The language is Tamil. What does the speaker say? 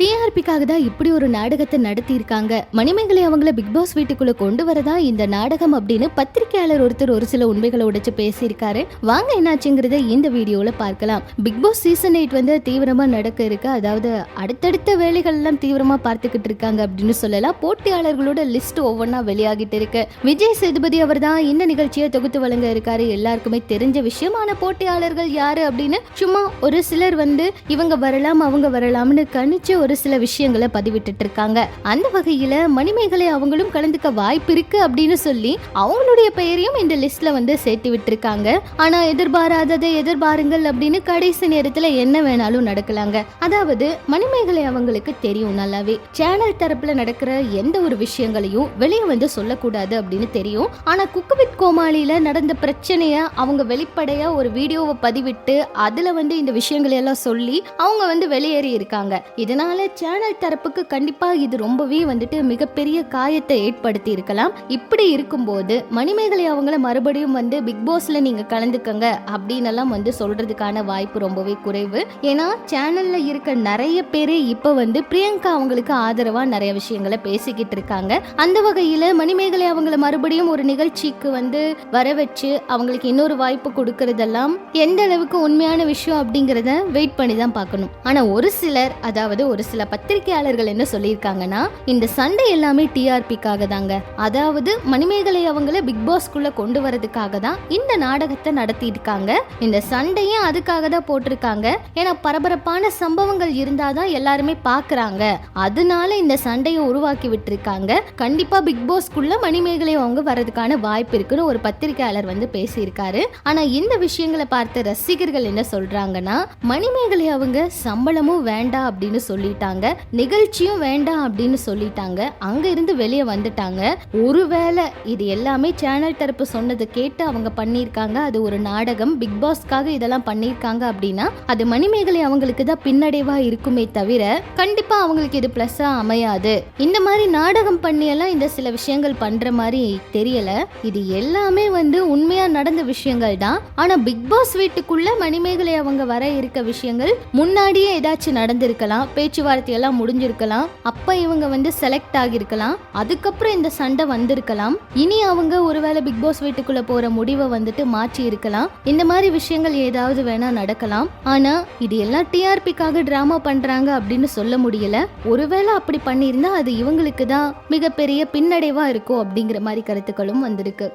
டிஆர்பிக்காக தான் இப்படி ஒரு நாடகத்தை நடத்தி இருக்காங்க மணிமேகலை அவங்கள பிக் பாஸ் வீட்டுக்குள்ள கொண்டு வரதா இந்த நாடகம் அப்படின்னு பத்திரிகையாளர் ஒருத்தர் ஒரு சில உண்மைகளை உடைச்சு பேசியிருக்காரு. வாங்க என்னாச்சுங்கிறத இந்த வீடியோல பார்க்கலாம். பிக் பாஸ் சீசன் எயிட் வந்து தீவிரமா நடக்க இருக்கு. அதாவது அடுத்தடுத்த வேலைகள் எல்லாம் தீவிரமா பார்த்துக்கிட்டு இருக்காங்க அப்படின்னு சொல்லலாம். போட்டியாளர்களோட லிஸ்ட் ஒவ்வொன்றா வெளியாகிட்டு இருக்கு. விஜய் சேதுபதி அவர் தான் இந்த நிகழ்ச்சியை தொகுத்து வழங்க இருக்காரு. எல்லாருக்குமே தெரிஞ்ச விஷயமான போட்டியாளர்கள் யாரு அப்படின்னு சும்மா ஒரு சிலர் வந்து இவங்க வரலாம் அவங்க வரலாம்னு கணிச்சு ஒரு சில விஷயங்களை பதிவிட்டுட்டு இருக்காங்க அந்த வகையில மணிமேகலை அவங்களும் கலந்துக்க வாய்ப்பு இருக்கு அப்படின்னு சொல்லி அவங்களுடைய பெயரையும் இந்த லிஸ்ட்ல வந்து சேர்த்து விட்டுருக்காங்க. ஆனா எதிர்பாராததை எதிர்பாருங்கள் அப்படின்னு கடைசி நேரத்துல என்ன வேணாலும் நடக்கலாங்க. அதாவது மணிமேகலை அவங்களுக்கு தெரியும் நல்லாவே. சேனல் தரப்புல நடக்கிற எந்த ஒரு விஷயங்களையும் வெளியே வந்து சொல்லக்கூடாது அப்படின்னு தெரியும். ஆனா குக்குவித் கோமாளியில நடந்த பிரச்சனைய அவங்க வெளிப்படையா ஒரு வீடியோவை பதிவிட்டு அதுல வந்து இந்த விஷயங்களை எல்லாம் சொல்லி அவங்க வந்து வெளியேறி இருக்காங்க இதனால சேனல் தரப்புக்கு கண்டிப்பா இது ரொம்பவே வந்துட்டு மிகப்பெரிய காயத்தை ஏற்படுத்தி இருக்கலாம். இப்படி இருக்கும்போது மணிமேகலை அவங்கள மறுபடியும் வந்து பிக் பாஸ்ல நீங்க கலந்துக்கங்க அப்படின்னு எல்லாம் வந்து சொல்றதுக்கான வாய்ப்பு ரொம்பவே குறைவு. ஏன்னா சேனல்ல இருக்க நிறைய பேரே இப்ப வந்து பிரியங்கா அவங்களுக்கு ஆதரவா நிறைய விஷயங்களை பேசிக்கிட்டு இருக்காங்க. அந்த வகையில மணிமேகலை அவங்கள மறுபடியும் ஒரு நிகழ்ச்சிக்கு வந்து வர வச்சு அவங்களுக்கு இன்னொரு வாய்ப்பு கொடுக்கறதெல்லாம் எந்த அளவுக்கு உண்மையான விஷயம் அப்படிங்கிறத வெயிட் பண்ணி தான் பார்க்கணும். ஆனா ஒரு சிலர் அதாவது ஒரு சில பத்திரிகையாளர்கள் என்ன சொல்லியிருக்காங்கன்னா இந்த சண்டை எல்லாமே டிஆர்பிக்காக தாங்க. அதாவது மணிமேகலை அவங்கள பிக் பாஸ்க்குள்ள கொண்டு வரதுக்காக தான் இந்த நாடகத்தை நடத்தி இருக்காங்க இந்த சண்டையும் அதுக்காக தான் போட்டிருக்காங்க. ஏன்னா பரபரப்பான சம்பவங்கள் இருந்தாதான் எல்லாருமே பாக்குறாங்க. அதனால இந்த சண்டையை உருவாக்கி விட்டுருக்காங்க. கண்டிப்பா பிக் பாஸ்க்குள்ள மணிமேகலை அவங்க வரதுக்கான வாய்ப்பு இருக்குன்னு ஒரு பத்திரிகையாளர் வந்து பேசியிருக்காரு. ஆனா இந்த விஷயங்களை பார்த்த ரசிகர்கள் என்ன சொல்றாங்கன்னா மணிமேகலை அவங்க சம்பளமும் வேண்டாம் அப்படின்னு சொல்லிட்டாங்க. நிகழ்ச்சியும் வேண்டாம் அப்படின்னு சொல்லிட்டாங்க. அங்க இருந்து வெளியே வந்துட்டாங்க. ஒருவேளை இது எல்லாமே சேனல் தரப்பு சொன்னது கேட்டு அவங்க பண்ணியிருக்காங்க. அது ஒரு நாடகம். பிக் பாஸ்க்காக இதெல்லாம் பண்ணியிருக்காங்க அப்படின்னா அது மணிமேகலை அவங்களுக்கு தான் பின்னடைவா இருக்குமே தவிர கண்டிப்பா அவங்களுக்கு இது பிளஸ்ஸா அமையாது. இந்த மாதிரி நாடகம் பண்ணியெல்லாம் இந்த சில விஷயங்கள் பண்ற மாதிரி தெரியல. இது எல்லாமே வந்து உண்மையா நடந்த விஷயங்கள் தான். ஆனா பிக் பாஸ் வீட்டுக்குள்ள மணிமேகலை அவங்க வர இருக்க விஷயங்கள் முன்னாடியே ஏதாச்சும் நடந்திருக்கலாம். பேச்சு எல்லாம் முடிஞ்சிருக்கலாம். அப்ப இவங்க வந்து செலக்ட் ஆகியிருக்கலாம். அதுக்கப்புறம் இந்த சண்டை வந்திருக்கலாம். இனி அவங்க ஒருவேளை பிக் பாஸ் வீட்டுக்குள்ள போற முடிவை வந்துட்டு மாற்றி இருக்கலாம். இந்த மாதிரி விஷயங்கள் ஏதாவது வேணா நடக்கலாம். ஆனா இது எல்லாம் டிஆர்பிக்காக டிராமா பண்றாங்க அப்படின்னு சொல்ல முடியல. ஒருவேளை அப்படி பண்ணியிருந்தா அது இவங்களுக்கு தான் மிகப்பெரிய பின்னடைவா இருக்கும் அப்படிங்கிற மாதிரி கருத்துக்களும் வந்திருக்கு.